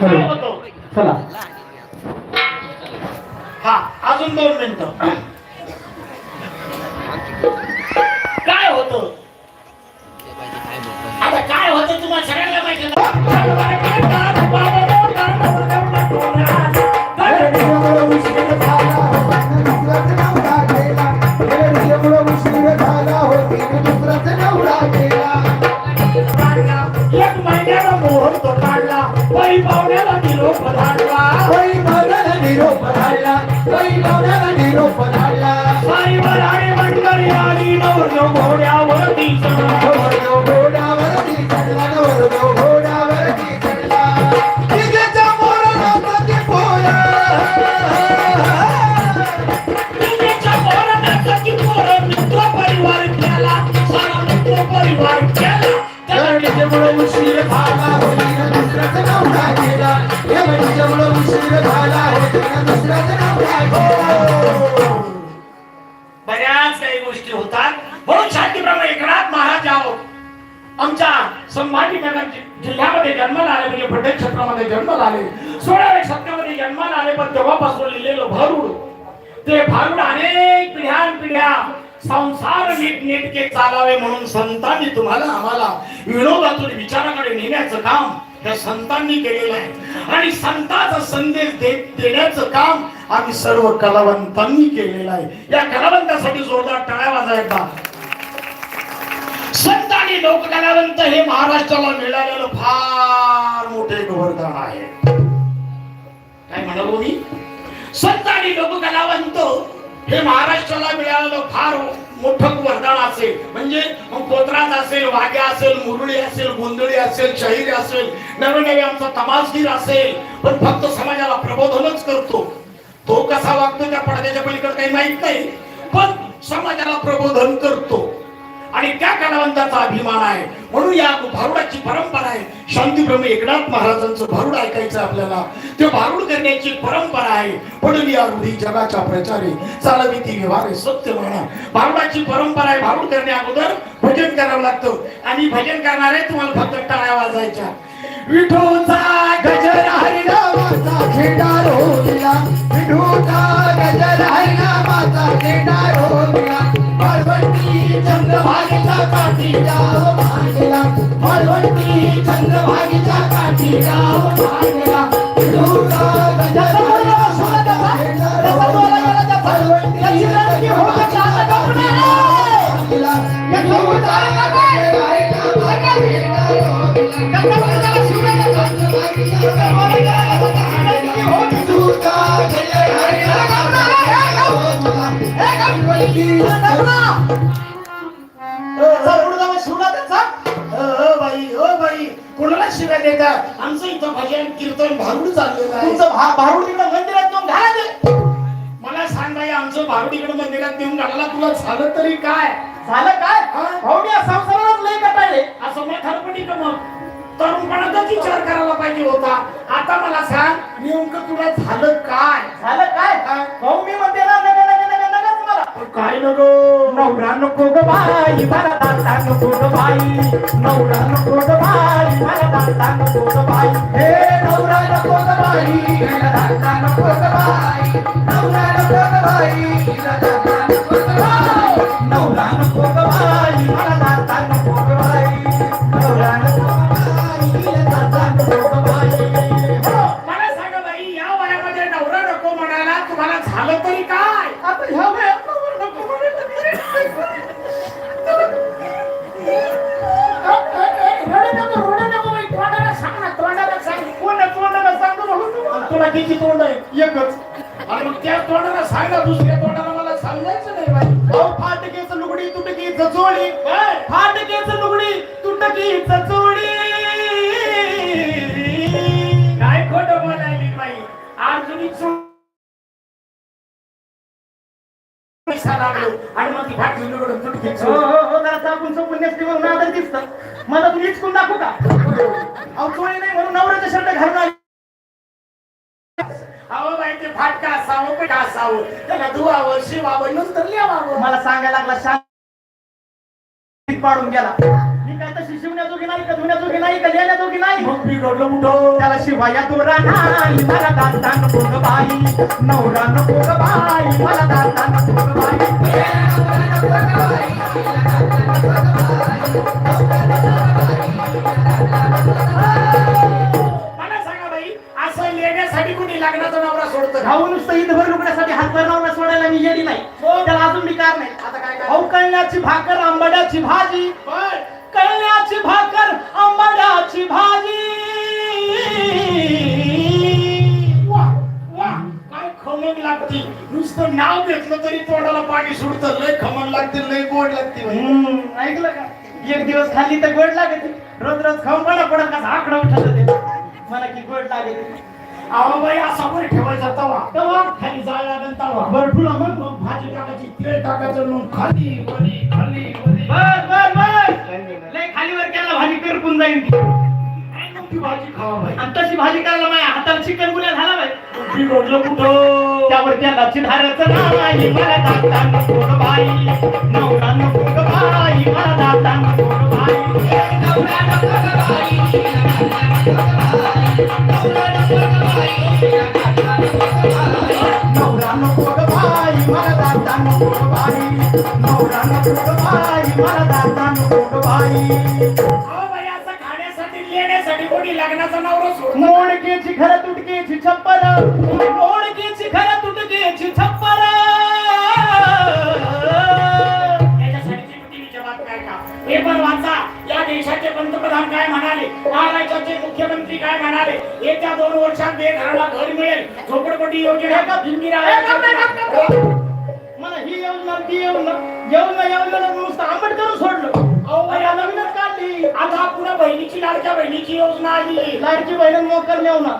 बरं काय होतं. चला. हा अजून दोन मिनिटं. काय होतं? आता काय होतं तुम्हाला सगळ्यांना माहिती एक पाहुण्याला निरोप धाडला साईवर आणि मंडळी आली नवरदेव घोड्यावरती चढला. तुझ्याच्या गोष्टी होतात. म्हणून शांतीप्रमाणे एकनाथ महाराज आहोत आमच्या संभाजीनगर जिल्ह्यामध्ये जन्माला आले म्हणजे पटेल क्षेत्रामध्ये जन्माला आले सोळाव्या शतकामध्ये जन्माला आले पण तेव्हापासून लिहिलेलं भारूड. ते भारूड अनेक पिढ्यान पिढ्या संसार नीट नेटके चालावे म्हणून संतांनी तुम्हाला आम्हाला विनोदातून विचाराकडे नेण्याचं काम त्या संतांनी केलेलं आहे. आणि संतांचा संदेश देण्याचं काम आम्ही सर्व कलावंतांनी केलेलं आहे. या कलावंतासाठी जोरदार टाळ्या वाजायचा संत आणि लोककलावंत हे महाराष्ट्राला मिळालेलं फार मोठे वरदान आहे. काय म्हणालो मी? संत आणि लोककलावंत हे महाराष्ट्राला मिळालेलं फार मोठं वरदान असेल. म्हणजे मग पोत्रात असेल वाघ्या असेल मुरळी असेल गोंधळी असेल शहीर असेल नवे आमचा तमासगीर असेल. पण फक्त समाजाला प्रबोधनच करतो. तो कसा वागतो त्या पडद्याच्या पलीकडे काही माहीत नाही पण समाजाला प्रबोधन करतो. आणि त्या कलावंताचा अभिमान आहे. म्हणून या भारुडाची परंपरा आहे. शांतीप्रमे एकनाथ महाराजांचं भारुड ऐकायचं आपल्याला. ते भारुड करण्याची परंपरा आहे. पडली या रूढी जगाच्या प्रचारे. चालवी ती व्यवहारे सत्य म्हणा. भारुडाची परंपरा आहे भारुड करण्या अगोदर भजन करावं लागतं. आणि भजन करणारे तुम्हाला फक्त टाळ्या वाजायच्या. विठोचा गजर हरिणा नामाचा खेडा रोविला विठूचा गजर आहे नामाचा खेडा रोविला मालवणी चंद्रभागेचा काठीला भागेला मालवणी चंद्रभागेचा काठीला भागेला विठूचा गजर आहे नामाचा खेडा रोविला मालवणी चंद्रभागेचा काठीला भागेला विठूचा गजर आहे नामाचा खेडा कोणाला आमचं इथं भजन कीर्तन भारूड चाललेलं आहे. तुमचं भा- भारूड तिकडं मंदिरात जाऊन घाला ते. मला सांग बाई आमचं भारूड इकडे मंदिरात नेऊन घालायला तुला झालं तरी काय? झालं काय? हा? भाऊनी या संसारालाच लय कटाळले. असं का मग? तरुणपणातच विचार करायला पाहिजे होता. आता मला सांग नेमकं तुला झालं काय? झालं काय? भाऊ मी म्हणते ना काय नको नवरा नको ग बाई मला दाता नको ग बाई. नवरा नको ग बाई मला दाता नको ग बाई. हे नवरा नको ग बाई मला दाता नको ग बाई. नवरा नको ग बाई मला दाता नको ग बाई. नवरा नको ग तुला किती तोंड आहे. एकच. आणि मग त्या तोंडाला सांगा दुसऱ्या तोंडाला मला सांगायचं नाही बाई. भाऊ फाटकेच लुगडी तुटकी चचोडी काय? फाटकेच लुगडी तुटकी चचोडी काय खोटं बोलायली बाई? अर्जुनी आणि मग ती फाटली लुगडं तुटकी हो. हो हो जरा चापून चोपून नेसली म्हणून आदर दिसतं. मला तुम्ही इचकून दाखवू का? अहो चोळी नाही म्हणून नवऱ्याचा शर्ट घालून आली. अहो बाई ते फाटका असावं पेटा असावं. त्याला धुवावं शिवावं नंतर लिहावं. मला सांगायला लागला शांत पाडून गेला. मी काय तशी शिवण्याजोगी नाही का धुण्याजोगी नाही का लिहिण्याजोगी नाही? मग बिघड बिघडलं त्याला शिवाया दोरा नाही मला दाता नको ग बाई. नवरा नको ग बाई मला दाता नको ग बाई. कुणी लग्नाचा नवरा सोडतं? भाऊ नुसतं ईदभर लुगड्यासाठी हात बनवला सोडायला मी येडी नाही. त्याला अजून मी कार नाही. आता काय काय भाऊ कळण्याची भाकर आंबाड्याची भाजी. कळण्याची भाकर आंबाड्याची भाजी. वा वा. काय खमंग लागते. नुसतं नाव घेतलं तरी तोंडाला पाणी सुटतं. लय खमंग लागते लय गोड लागते. हम्म, ऐकलं का? एक दिवस खाल्ली तर गोड लागते. रोज रोज खाऊन पण पडत का आकडा उठत होते मला की गोड लागते अहो बाई असा पण ठेवायचा तवा. तवा खाली जायला लागेल तवा बरं ठुला मग मग भाजी टाकायची तेल टाकायचं मग खाली वरी खाली वरी. बर बर बर. लय खालीवर केला भाजी करपून जाईल भाजी खावा बाई. आणि तशी भाजी करायला माझ्या हाताला चिकन गुन्हा झाला बाई. बिघडलं कुठं? त्यावर त्याला चिधाराचं नाही मला दाता नको बाई. नवरा नको बाई मला दाता नको ग बाई. नवरा खाण्यासाठी लेण्यासाठी कोणी लग्नाचा नवरा मोडकेची घर तुटकेची छप्पर. मोडकेची घर तुटकेची छप्पर. ऐका पेपर वाचा. या देशाचे पंतप्रधान काय म्हणाले? महाराष्ट्राचे मुख्यमंत्री काय म्हणाले? येत्या दोन वर्षात बेघराला घर मिळेल. झोपडपट्टी योजना आता बहिणीची लाडक्या बहिणीची योजना आली. लाडकी बहिणी मोकर नेऊ ना